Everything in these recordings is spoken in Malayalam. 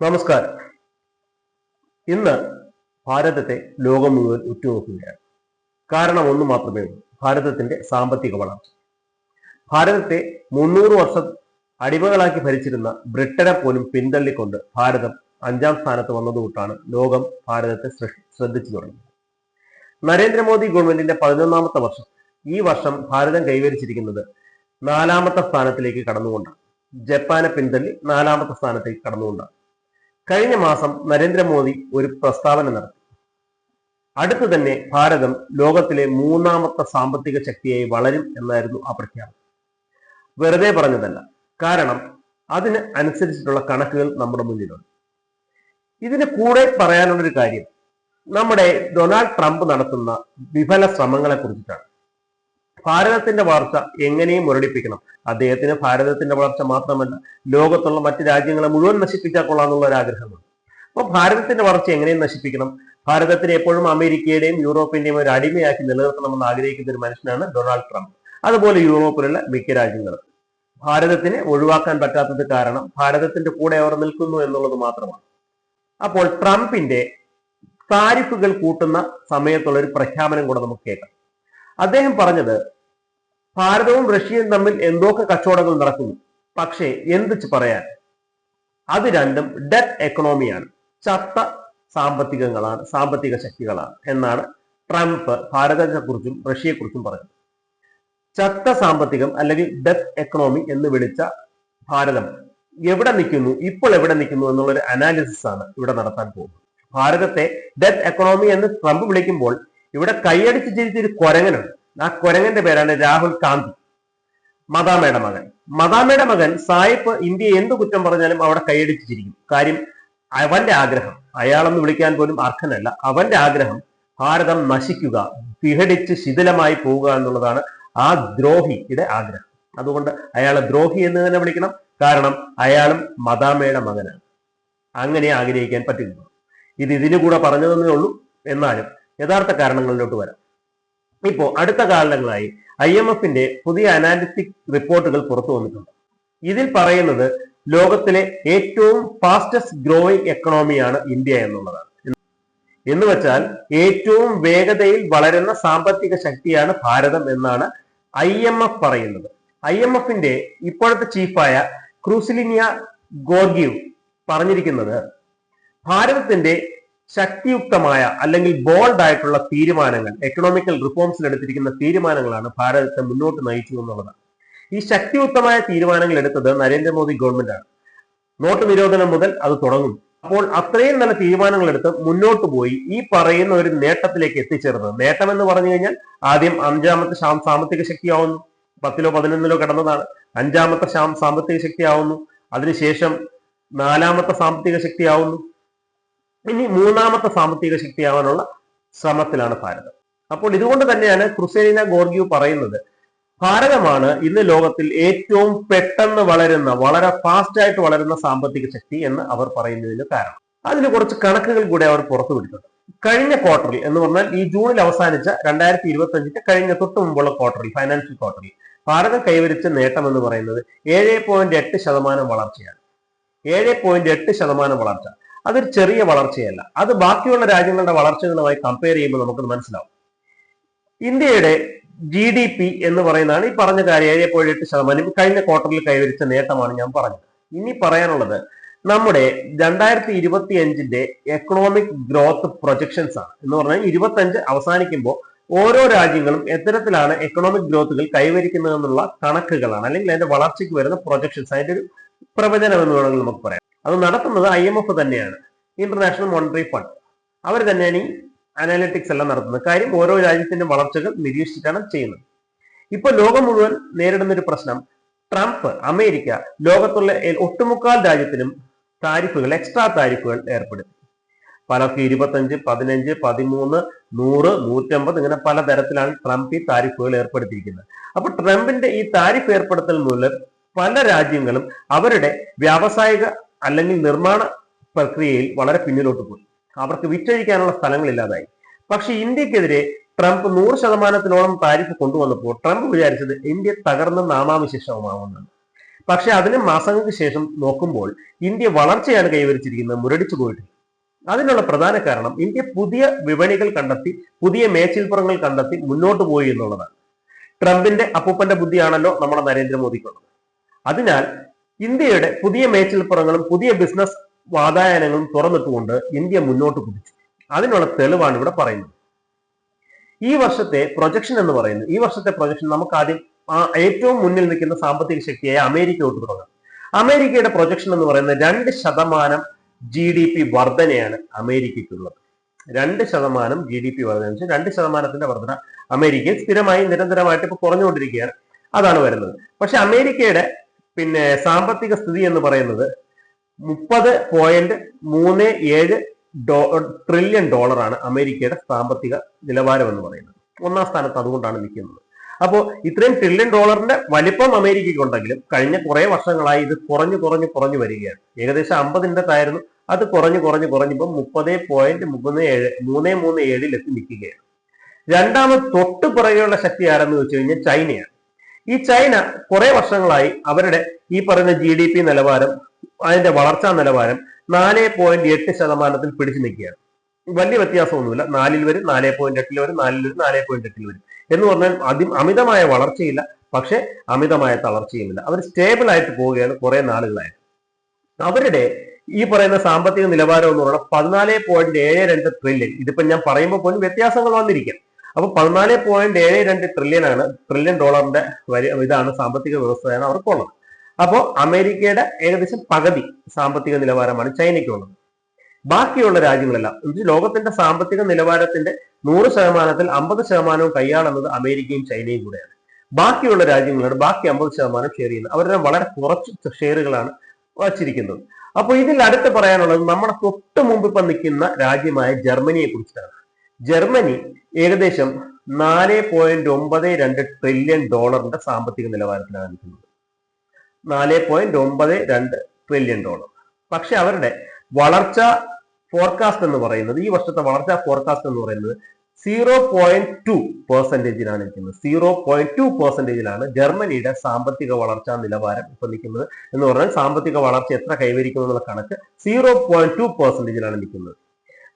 നമസ്കാരം. ഇന്ന് ഭാരതത്തെ ലോകം മുഴുവൻ ഉറ്റുനോക്കുകയാണ്. കാരണം ഒന്ന് മാത്രമേ ഉള്ളൂ. ഭാരതത്തിന്റെ സാമ്പത്തിക വളർച്ച. ഭാരതത്തെ മുന്നൂറ് വർഷം അടിമകളാക്കി ഭരിച്ചിരുന്ന ബ്രിട്ടനെ പോലും പിന്തള്ളിക്കൊണ്ട് ഭാരതം അഞ്ചാം സ്ഥാനത്ത് വന്നതുകൊണ്ടാണ് ലോകം ഭാരതത്തെ ശ്രദ്ധിച്ചു തുടങ്ങിയത്. നരേന്ദ്രമോദി ഗവൺമെന്റിന്റെ പതിനൊന്നാമത്തെ വർഷം ഈ വർഷം ഭാരതം കൈവരിച്ചിരിക്കുന്നത് നാലാമത്തെ സ്ഥാനത്തിലേക്ക് കടന്നുകൊണ്ടാണ്. ജപ്പാനെ പിന്തള്ളി നാലാമത്തെ സ്ഥാനത്തേക്ക് കടന്നുകൊണ്ടാണ്. കഴിഞ്ഞ മാസം നരേന്ദ്രമോദി ഒരു പ്രസ്താവന നടത്തി. അടുത്തു തന്നെ ഭാരതം ലോകത്തിലെ മൂന്നാമത്തെ സാമ്പത്തിക ശക്തിയായി വളരും എന്നായിരുന്നു ആ പ്രഖ്യാപനം. വെറുതെ പറഞ്ഞതല്ല കാരണം അതിന് അനുസരിച്ചിട്ടുള്ള കണക്കുകൾ നമ്മുടെ മുന്നിലുണ്ട്. ഇതിന് കൂടെ പറയാനുള്ളൊരു കാര്യം നമ്മുടെ ഡൊണാൾഡ് ട്രംപ് നടത്തുന്ന വിഫല ശ്രമങ്ങളെ കുറിച്ചിട്ടാണ്. ഭാരതത്തിന്റെ വളർച്ച എങ്ങനെയും മുരടിപ്പിക്കണം. അദ്ദേഹത്തിന് ഭാരതത്തിന്റെ വളർച്ച മാത്രമല്ല ലോകത്തുള്ള മറ്റ് രാജ്യങ്ങളെ മുഴുവൻ നശിപ്പിച്ചാൽ കൊള്ളാന്നുള്ള ഒരു ആഗ്രഹമുണ്ട് അപ്പൊ ഭാരതത്തിന്റെ വളർച്ച എങ്ങനെയും നശിപ്പിക്കണം. ഭാരതത്തിനെ എപ്പോഴും അമേരിക്കയുടെയും യൂറോപ്പിന്റെയും ഒരു അടിമയാക്കി നിലനിർത്തണമെന്ന് ആഗ്രഹിക്കുന്ന ഒരു മനുഷ്യനാണ് ഡൊണാൾഡ് ട്രംപ്. അതുപോലെ യൂറോപ്പിലുള്ള മിക്ക രാജ്യങ്ങളും. ഭാരതത്തിനെ ഒഴിവാക്കാൻ പറ്റാത്തത് കാരണം ഭാരതത്തിന്റെ കൂടെ അവർ നിൽക്കുന്നു എന്നുള്ളത് മാത്രമാണ്. അപ്പോൾ ട്രംപിന്റെ താരിഫുകൾ കൂട്ടുന്ന സമയത്തുള്ള ഒരു പ്രഖ്യാപനം കൂടെ നമുക്ക് കേൾക്കാം. അദ്ദേഹം പറഞ്ഞത് ഭാരതവും റഷ്യയും തമ്മിൽ എന്തൊക്കെ കച്ചവടങ്ങൾ നടക്കുന്നു? പക്ഷേ എന്ത് പറയാൻ? അത് രണ്ടും ഡെറ്റ് എക്കണോമിയാണ് ചത്ത സാമ്പത്തികങ്ങളാണ് സാമ്പത്തിക ശക്തികളാണ് എന്നാണ് ട്രംപ് ഭാരതത്തെക്കുറിച്ചും റഷ്യയെക്കുറിച്ചും പറഞ്ഞത് ചത്ത സാമ്പത്തികം അല്ലെങ്കിൽ ഡെത്ത് എക്കണോമി എന്ന് വിളിച്ച ഭാരതം എവിടെ നിൽക്കുന്നു ഇപ്പോൾ എവിടെ നിൽക്കുന്നു എന്നുള്ളൊരു അനാലിസിസ് ആണ് ഇവിടെ നടത്താൻ പോകുന്നത്. ഭാരതത്തെ ഡെത്ത് എക്കണോമി എന്ന് ട്രംപ് വിളിക്കുമ്പോൾ ഇവിടെ കൈയടിച്ച് ജീവിച്ചൊരു കുരങ്ങനുണ്ട്. ആ കുരങ്ങന്റെ പേരാണ് രാഹുൽ ഗാന്ധി. മദാമയുടെ മകൻ. മദാമയുടെ മകൻ സായിപ്പ് ഇന്ത്യ എന്ത് കുറ്റം പറഞ്ഞാലും അവിടെ കൈയടിച്ചിരിക്കും. കാര്യം അവന്റെ ആഗ്രഹം അയാളെന്ന് വിളിക്കാൻ പോലും അർഹനല്ല. അവന്റെ ആഗ്രഹം ഭാരതം നശിക്കുക വിഘടിച്ച് ശിഥിലമായി പോവുക എന്നുള്ളതാണ് ആ ദ്രോഹിയുടെ ആഗ്രഹം. അതുകൊണ്ട് അയാളെ ദ്രോഹി എന്ന് തന്നെ വിളിക്കണം. കാരണം അയാളും മദാമയുടെ മകനാണ്. അങ്ങനെ ആഗ്രഹിക്കാൻ പറ്റില്ല. ഇത് ഇതിനു കൂടെ പറഞ്ഞതെന്നേ ഉള്ളൂ. എന്നാലും യഥാർത്ഥ കാരണങ്ങളിലോട്ട് വരാം. ഇപ്പോ അടുത്ത കാലങ്ങളായി ഐ എം എഫിന്റെ പുതിയ അനാലിറ്റിക് റിപ്പോർട്ടുകൾ പുറത്തു വന്നിട്ടുണ്ട്. ഇതിൽ പറയുന്നത് ലോകത്തിലെ ഏറ്റവും ഫാസ്റ്റസ്റ്റ് ഗ്രോയിങ് എക്കണോമിയാണ് ഇന്ത്യ എന്നുള്ളതാണ്. എന്ന് വെച്ചാൽ ഏറ്റവും വേഗതയിൽ വളരുന്ന സാമ്പത്തിക ശക്തിയാണ് ഭാരതം എന്നാണ് ഐ എം എഫ് പറയുന്നത്. ഐ എം എഫിന്റെ ഇപ്പോഴത്തെ ചീഫായ ക്രൂസിലിനിയ ഗോർഗീവ് പറഞ്ഞിരിക്കുന്നത് ഭാരതത്തിന്റെ ശക്തിയുക്തമായ അല്ലെങ്കിൽ ബോൾഡ് ആയിട്ടുള്ള തീരുമാനങ്ങൾ എക്കണോമിക്കൽ റിഫോംസിൽ എടുത്തിരിക്കുന്ന തീരുമാനങ്ങളാണ് ഭാരതത്തെ മുന്നോട്ട് നയിച്ചു എന്നുള്ളതാണ് ഈ ശക്തിയുക്തമായ തീരുമാനങ്ങൾ എടുത്തത് നരേന്ദ്രമോദി ഗവൺമെന്റ് ആണ്. നോട്ട് നിരോധനം മുതൽ അത് തുടങ്ങും. അപ്പോൾ അത്രയും നല്ല തീരുമാനങ്ങൾ എടുത്ത് മുന്നോട്ട് പോയി ഈ പറയുന്ന ഒരു നേട്ടത്തിലേക്ക് എത്തിച്ചേർന്നത്. നേട്ടം എന്ന് പറഞ്ഞു കഴിഞ്ഞാൽ ആദ്യം അഞ്ചാമത്തെ സാമ്പത്തിക ശക്തിയാവുന്നു. പത്തിലോ പതിനൊന്നിലോ കിടന്നതാണ്. അഞ്ചാമത്തെ സാമ്പത്തിക ശക്തിയാവുന്നു. അതിനുശേഷം നാലാമത്തെ സാമ്പത്തിക ശക്തിയാവുന്നു. ഇനി മൂന്നാമത്തെ സാമ്പത്തിക ശക്തിയാവാനുള്ള ശ്രമത്തിലാണ് ഭാരതം. അപ്പോൾ ഇതുകൊണ്ട് തന്നെയാണ് ക്രുസേലിന ഗോർഗിയു പറയുന്നത് ഭാരതമാണ് ഇന്ന് ലോകത്തിൽ ഏറ്റവും പെട്ടെന്ന് വളരുന്ന വളരെ ഫാസ്റ്റ് ആയിട്ട് വളരുന്ന സാമ്പത്തിക ശക്തി എന്ന് അവർ പറയുന്നതിന് കാരണം. അതിന് കുറച്ച് കണക്കുകൾ കൂടെ അവർ പുറത്തുവിട്ടിട്ടുണ്ട് കഴിഞ്ഞ ക്വാർട്ടറിൽ എന്ന് പറഞ്ഞാൽ ഈ ജൂണിൽ അവസാനിച്ച രണ്ടായിരത്തി ഇരുപത്തി അഞ്ചിന്റെ കഴിഞ്ഞ തൊട്ട് മുമ്പുള്ള ക്വാർട്ടറിൽ ഫൈനാൻഷ്യൽ ക്വാർട്ടറിൽ ഭാരതം കൈവരിച്ച നേട്ടം എന്ന് പറയുന്നത് ഏഴ് പോയിന്റ് എട്ട് ശതമാനം വളർച്ചയാണ്. ഏഴ് പോയിന്റ് എട്ട് ശതമാനം വളർച്ച. അതൊരു ചെറിയ വളർച്ചയല്ല. അത് ബാക്കിയുള്ള രാജ്യങ്ങളുടെ വളർച്ചകളുമായി കമ്പയർ ചെയ്യുമ്പോൾ നമുക്ക് മനസ്സിലാവും. ഇന്ത്യയുടെ ജി ഡി പി എന്ന് പറയുന്നതാണ് ഈ പറഞ്ഞ കാര്യം ഏഴ് പോയിന്റ് എട്ട് ശതമാനം. കഴിഞ്ഞ ക്വാർട്ടറിൽ കൈവരിച്ച നേട്ടമാണ് ഞാൻ പറഞ്ഞത്. ഇനി പറയാനുള്ളത് നമ്മുടെ രണ്ടായിരത്തി ഇരുപത്തി അഞ്ചിന്റെ എക്കണോമിക് ഗ്രോത്ത് പ്രൊജക്ഷൻസ് ആണ്. എന്ന് പറഞ്ഞാൽ ഇരുപത്തി അഞ്ച് അവസാനിക്കുമ്പോൾ ഓരോ രാജ്യങ്ങളും എത്തരത്തിലാണ് എക്കണോമിക് ഗ്രോത്തുകൾ കൈവരിക്കുന്നതെന്നുള്ള കണക്കുകളാണ്. അല്ലെങ്കിൽ അതിന്റെ വളർച്ചയ്ക്ക് വരുന്ന പ്രൊജക്ഷൻസ് അതിന്റെ ഒരു പ്രവചനം എന്ന് വേണമെങ്കിൽ നമുക്ക് പറയാം. അത് നടത്തുന്നത് ഐ എം എഫ് തന്നെയാണ്. ഇന്റർനാഷണൽ മോണിറ്ററി ഫണ്ട് അവർ തന്നെയാണ് ഈ അനാലിറ്റിക്സ് എല്ലാം നടത്തുന്നത്. കാര്യം ഓരോ രാജ്യത്തിന്റെ വളർച്ചകൾ നിരീക്ഷിച്ചാണ് ചെയ്യുന്നത്. ഇപ്പൊ ലോകം മുഴുവൻ നേരിടുന്ന ഒരു പ്രശ്നം ട്രംപ് അമേരിക്ക ലോകത്തുള്ള ഒട്ടുമുക്കാൽ രാജ്യത്തിനും താരിഫുകൾ എക്സ്ട്രാ താരിഫുകൾ ഏർപ്പെടുത്തി. പലർക്ക് ഇരുപത്തഞ്ച് പതിനഞ്ച് പതിമൂന്ന് നൂറ് നൂറ്റമ്പത് ഇങ്ങനെ പല തരത്തിലാണ് ട്രംപ് ഈ താരിഫുകൾ ഏർപ്പെടുത്തിയിരിക്കുന്നത്. അപ്പൊ ട്രംപിന്റെ ഈ താരിഫ് ഏർപ്പെടുത്തൽ മൂലം പല രാജ്യങ്ങളും അവരുടെ വ്യാവസായിക അല്ലെങ്കിൽ നിർമ്മാണ പ്രക്രിയയിൽ വളരെ പിന്നിലോട്ട് പോയി. അവർക്ക് വിറ്റഴിക്കാനുള്ള സ്ഥലങ്ങളില്ലാതായി. പക്ഷെ ഇന്ത്യക്കെതിരെ ട്രംപ് നൂറ് ശതമാനത്തിനോളം താരിഫ് കൊണ്ടുവന്നപ്പോൾ ട്രംപ് വിചാരിച്ചത് ഇന്ത്യ തകർന്ന നാമാവിശേഷമാവുമെന്നാണ്. പക്ഷെ അതിന് മാസങ്ങൾക്ക് ശേഷം നോക്കുമ്പോൾ ഇന്ത്യ വളർച്ചയാണ് കൈവരിച്ചിരിക്കുന്നത് മുരടിച്ചു പോയിട്ടില്ല. അതിനുള്ള പ്രധാന കാരണം ഇന്ത്യ പുതിയ വിപണികൾ കണ്ടെത്തി പുതിയ മേച്ചിൽപ്പുറങ്ങൾ കണ്ടെത്തി മുന്നോട്ട് പോയി എന്നുള്ളതാണ്. ട്രംപിന്റെ അപ്പൂപ്പന്റെ ബുദ്ധിയാണല്ലോ നമ്മുടെ നരേന്ദ്രമോദിക്കുള്ളത്. അതിനാൽ ഇന്ത്യയുടെ പുതിയ മേച്ചിൽപ്പുറങ്ങളും പുതിയ ബിസിനസ് വാതായനങ്ങളും തുറന്നിട്ടുകൊണ്ട് ഇന്ത്യ മുന്നോട്ട് കുതിച്ചു. അതിനുള്ള തെളിവാണ് ഇവിടെ പറയുന്നത്. ഈ വർഷത്തെ പ്രൊജക്ഷൻ എന്ന് പറയുന്നത് ഈ വർഷത്തെ പ്രൊജക്ഷൻ നമുക്ക് ആദ്യം ഏറ്റവും മുന്നിൽ നിൽക്കുന്ന സാമ്പത്തിക ശക്തിയായ അമേരിക്കയോട്ട് തുടങ്ങാം. അമേരിക്കയുടെ പ്രൊജക്ഷൻ എന്ന് പറയുന്നത് രണ്ട് ശതമാനം ജി ഡി പി വർധനയാണ് അമേരിക്കയ്ക്കുള്ളത്. രണ്ട് ശതമാനം ജി ഡി പി വർധന രണ്ട് ശതമാനത്തിന്റെ വർധന അമേരിക്കയിൽ സ്ഥിരമായി നിരന്തരമായിട്ട് ഇപ്പൊ കുറഞ്ഞുകൊണ്ടിരിക്കുകയാണ്. അതാണ് വരുന്നത്. പക്ഷെ അമേരിക്കയുടെ പിന്നെ സാമ്പത്തിക സ്ഥിതി എന്ന് പറയുന്നത് മുപ്പത് പോയിന്റ് മൂന്ന് ഏഴ് ട്രില്യൺ ഡോളറാണ് അമേരിക്കയുടെ സാമ്പത്തിക നിലവാരം എന്ന് പറയുന്നത്. ഒന്നാം സ്ഥാനത്ത് അതുകൊണ്ടാണ് നിൽക്കുന്നത്. അപ്പോൾ ഇത്രയും ട്രില്യൺ ഡോളറിന്റെ വലിപ്പം അമേരിക്കയ്ക്ക് ഉണ്ടെങ്കിലും കഴിഞ്ഞ കുറെ വർഷങ്ങളായി ഇത് കുറഞ്ഞു കുറഞ്ഞു കുറഞ്ഞു വരികയാണ്. ഏകദേശം അമ്പതിന്റെ തായിരുന്നു അത് കുറഞ്ഞു കുറഞ്ഞു കുറഞ്ഞപ്പോൾ മുപ്പത് പോയിന്റ് മൂന്ന് ഏഴ് മൂന്ന് മൂന്ന് ഏഴിലെത്തി നിൽക്കുകയാണ്. രണ്ടാമത് തൊട്ട് പുറകെയുള്ള ശക്തി ആരെന്ന് വെച്ച് കഴിഞ്ഞാൽ ചൈനയാണ്. ഈ ചൈന കുറെ വർഷങ്ങളായി അവരുടെ ഈ പറയുന്ന ജി ഡി പി നിലവാരം അതിന്റെ വളർച്ചാ നിലവാരം നാല് പോയിന്റ് എട്ട് ശതമാനത്തിൽ പിടിച്ചു നിൽക്കുകയാണ്. വലിയ വ്യത്യാസമൊന്നുമില്ല. നാലിൽ വരും നാല് പോയിന്റ് എട്ടിൽ വരും നാലിൽ വരും നാല് പോയിന്റ് എട്ടിൽ വരും. എന്ന് പറഞ്ഞാൽ അതി അമിതമായ വളർച്ചയില്ല പക്ഷെ അമിതമായ തളർച്ചയുമില്ല. അവർ സ്റ്റേബിൾ ആയിട്ട് പോവുകയാണ് കുറെ നാളുകളായിട്ട്. അവരുടെ ഈ പറയുന്ന സാമ്പത്തിക നിലവാരം എന്ന് പറഞ്ഞാൽ പതിനാല് പോയിന്റ് ഏഴ് രണ്ട് ട്രില്യൺ ഇതിപ്പോ ഞാൻ പറയുമ്പോൾ പോലും വ്യത്യാസങ്ങൾ വന്നിരിക്കാം. അപ്പൊ പതിനാല് പോയിന്റ് ഏഴ് രണ്ട് ട്രില്യൺ ആണ് ട്രില്യൺ ഡോളറിന്റെ ഇതാണ് സാമ്പത്തിക വ്യവസ്ഥയാണ് അവർക്കുള്ളത് അപ്പോൾ അമേരിക്കയുടെ ഏകദേശം പകുതി സാമ്പത്തിക നിലവാരമാണ് ചൈനയ്ക്കുള്ളത് ബാക്കിയുള്ള രാജ്യങ്ങളെല്ലാം ലോകത്തിന്റെ സാമ്പത്തിക നിലവാരത്തിന്റെ നൂറ് ശതമാനത്തിൽ അമ്പത് ശതമാനവും കൈയാളുന്നത് അമേരിക്കയും ചൈനയും കൂടെയാണ്. ബാക്കിയുള്ള രാജ്യങ്ങളോട് ബാക്കി അമ്പത് ശതമാനം ഷെയർ ചെയ്യുന്നത്. അവരുടെ വളരെ കുറച്ച് ഷെയറുകളാണ് വച്ചിരിക്കുന്നത്. അപ്പോൾ ഇതിൽ അടുത്ത് പറയാനുള്ളത് നമ്മുടെ തൊട്ട് മുമ്പ് ഇപ്പൊ നിൽക്കുന്ന രാജ്യമായ ജർമ്മനിയെ കുറിച്ചാണ് ജർമ്മനി ഏകദേശം നാല് പോയിന്റ് ഒമ്പത് രണ്ട് ട്രില്യൺ ഡോളറിന്റെ സാമ്പത്തിക നിലവാരത്തിലാണ് നിൽക്കുന്നത്. നാല് പോയിന്റ് ഒമ്പത് രണ്ട് ട്രില്യൺ ഡോളർ പക്ഷെ അവരുടെ വളർച്ച ഫോർകാസ്റ്റ് എന്ന് പറയുന്നത് ഈ വർഷത്തെ വളർച്ചാ ഫോർകാസ്റ്റ് എന്ന് പറയുന്നത് സീറോ പോയിന്റ് ടു പെർസെന്റേജിലാണ് നിൽക്കുന്നത്. സീറോ പോയിന്റ് ടു പെർസെന്റേജിലാണ് ജർമ്മനിയുടെ സാമ്പത്തിക വളർച്ചാ നിലവാരം ഇപ്പൊ നിൽക്കുന്നത് എന്ന് പറഞ്ഞാൽ സാമ്പത്തിക വളർച്ച എത്ര കൈവരിക്കും എന്നുള്ള കണക്ക് സീറോ പോയിന്റ് ടു പെർസെന്റേജിലാണ് നിൽക്കുന്നത്.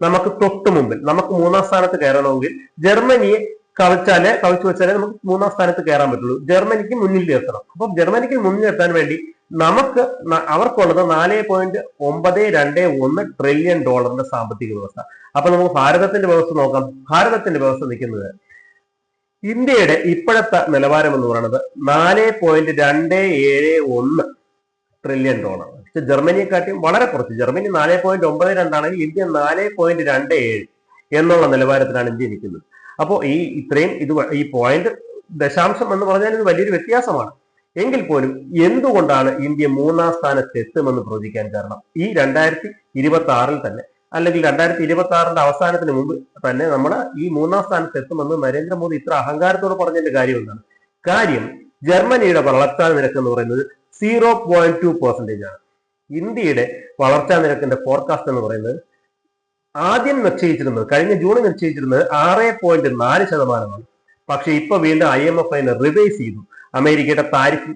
നമുക്ക് തൊട്ട് മുമ്പിൽ നമുക്ക് മൂന്നാം സ്ഥാനത്ത് കയറണമെങ്കിൽ ജർമ്മനിയെ കളിച്ചാലേ കവിച്ചു വെച്ചാലേ നമുക്ക് മൂന്നാം സ്ഥാനത്ത് കയറാൻ പറ്റുള്ളൂ. ജർമ്മനിക്ക് മുന്നിൽ എത്തണം അപ്പൊ ജർമ്മനിക്ക് മുന്നിൽ എത്താൻ വേണ്ടി നമുക്ക് അവർക്കുള്ളത് നാല് പോയിന്റ് ഒമ്പത് രണ്ട് ഒന്ന് ട്രില്യൺ ഡോളറിന്റെ സാമ്പത്തിക വ്യവസ്ഥ. അപ്പൊ നമുക്ക് ഭാരതത്തിന്റെ വ്യവസ്ഥ നോക്കാം. ഭാരതത്തിന്റെ വ്യവസ്ഥ നിൽക്കുന്നത് ഇന്ത്യയുടെ ഇപ്പോഴത്തെ നിലവാരം എന്ന് പറയുന്നത് നാല് പോയിന്റ് രണ്ട് ഏഴ് ഒന്ന് ട്രില്യൺ ഡോളർ പക്ഷെ ജർമ്മനിയെക്കാട്ടിയും വളരെ കുറച്ച്. ജർമ്മനി നാല് പോയിന്റ് ഒമ്പത് രണ്ടാണെങ്കിൽ ഇന്ത്യ നാല് പോയിന്റ് രണ്ട് ഏഴ് എന്നുള്ള നിലവാരത്തിലാണ് ഇന്ത്യ നിൽക്കുന്നത് അപ്പോൾ ഈ ഇത്രയും ഇത് ഈ പോയിന്റ് ദശാംശം എന്ന് പറഞ്ഞാൽ ഇത് വലിയൊരു വ്യത്യാസമാണ്. എങ്കിൽ പോലും എന്തുകൊണ്ടാണ് ഇന്ത്യ മൂന്നാം സ്ഥാനത്ത് എത്തുമെന്ന് പ്രവചിക്കാൻ കാരണം? ഈ രണ്ടായിരത്തി ഇരുപത്തി ആറിൽ തന്നെ അല്ലെങ്കിൽ രണ്ടായിരത്തി ഇരുപത്തി ആറിന്റെ അവസാനത്തിന് മുമ്പ് തന്നെ നമ്മൾ ഈ മൂന്നാം സ്ഥാനത്ത് എത്തുമെന്ന് നരേന്ദ്രമോദി ഇത്ര അഹങ്കാരത്തോട് പറഞ്ഞതിന്റെ കാര്യം എന്താണ്? കാര്യം ജർമ്മനിയുടെ വളർച്ചാ നിരക്ക് എന്ന് പറയുന്നത് സീറോ പോയിന്റ് ടു പെർസെന്റേജ് ആണ്. ഇന്ത്യയുടെ വളർച്ചാ നിരക്കിന്റെ ഫോർകാസ്റ്റ് എന്ന് പറയുന്നത് ആദ്യം നിശ്ചയിച്ചിരുന്നത് കഴിഞ്ഞ ജൂണിൽ നിശ്ചയിച്ചിരുന്നത് ആറ് പോയിന്റ് നാല് ശതമാനമാണ്. പക്ഷെ ഇപ്പൊ വീണ്ടും ഐ എം എഫ് അതിനെ റിവൈസ് ചെയ്തു. അമേരിക്കയുടെ താരിഫ്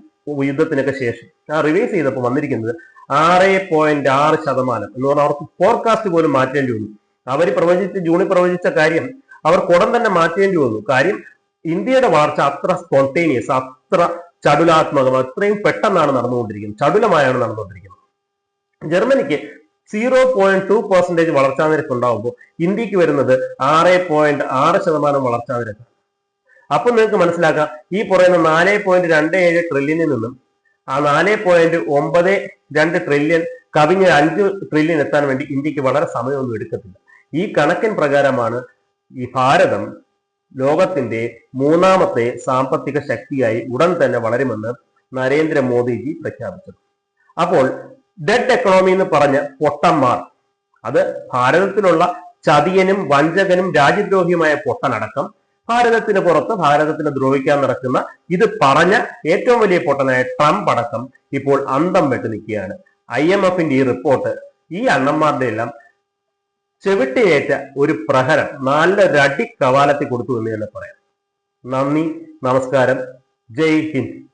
യുദ്ധത്തിനൊക്കെ ശേഷം. ആ റിവൈസ് ചെയ്തപ്പോൾ വന്നിരിക്കുന്നത് ആറ് പോയിന്റ് ആറ് ശതമാനം എന്ന് പറഞ്ഞാൽ അവർക്ക് ഫോർകാസ്റ്റ് പോലും മാറ്റേണ്ടി വന്നു. അവർ പ്രവചിച്ച് ജൂണിൽ പ്രവചിച്ച കാര്യം അവർ ഉടൻ തന്നെ മാറ്റേണ്ടി വന്നു. കാര്യം ഇന്ത്യയുടെ വളർച്ച അത്ര സ്പോണ്ടേനിയസ് അത്ര ചടുലാത്മകം അത്രയും പെട്ടെന്നാണ് നടന്നുകൊണ്ടിരിക്കുന്നത്. ചടുലമായാണ് നടന്നുകൊണ്ടിരിക്കുന്നത്. ജർമ്മനിക്ക് സീറോ പോയിന്റ് ടു പെർസെന്റേജ് വളർച്ചാ നിരക്ക് ഉണ്ടാകുമ്പോൾ ഇന്ത്യയ്ക്ക് വരുന്നത് ആറ് പോയിന്റ് ആറ് ശതമാനം വളർച്ചാ നിരക്ക്. അപ്പൊ നിങ്ങൾക്ക് മനസ്സിലാക്കാം ഈ പറയുന്ന നാല് പോയിന്റ് രണ്ട് ഏഴ് ട്രില്യനിൽ നിന്നും ആ നാല് പോയിന്റ് ഒമ്പത് രണ്ട് ട്രില്യൻ കവിഞ്ഞ അഞ്ച് ട്രില്യൺ എത്താൻ വേണ്ടി ഇന്ത്യയ്ക്ക് വളരെ സമയമൊന്നും എടുക്കത്തില്ല. ഈ കണക്കിൻ പ്രകാരമാണ് ഈ ഭാരതം ലോകത്തിന്റെ മൂന്നാമത്തെ സാമ്പത്തിക ശക്തിയായി ഉടൻ തന്നെ വളരുമെന്ന് നരേന്ദ്രമോദിജി പ്രഖ്യാപിച്ചത്. അപ്പോൾ ഡെഡ് എക്കണോമി എന്ന് പറഞ്ഞ പൊട്ടന്മാർ. അത് ഭാരതത്തിലുള്ള ചതിയനും വഞ്ചകനും രാജ്യദ്രോഹിയുമായ പൊട്ടനടക്കം ഭാരതത്തിന് പുറത്ത് ഭാരതത്തിന് ദ്രോഹിക്കാൻ നടക്കുന്ന ഇത് പറഞ്ഞ ഏറ്റവും വലിയ പൊട്ടനായ ട്രംപ് അടക്കം ഇപ്പോൾ അന്തം വെട്ട് നിൽക്കുകയാണ്. ഐ എം എഫിന്റെ ഈ റിപ്പോർട്ട് ഈ അണ്ണന്മാരുടെ എല്ലാം ചെവിട്ടിയേറ്റ ഒരു പ്രഹരം നല്ല രടി കവാലത്തിൽ കൊടുത്തു എന്ന് തന്നെ പറയാം. നന്ദി നമസ്കാരം. ജയ് ഹിന്ദ്.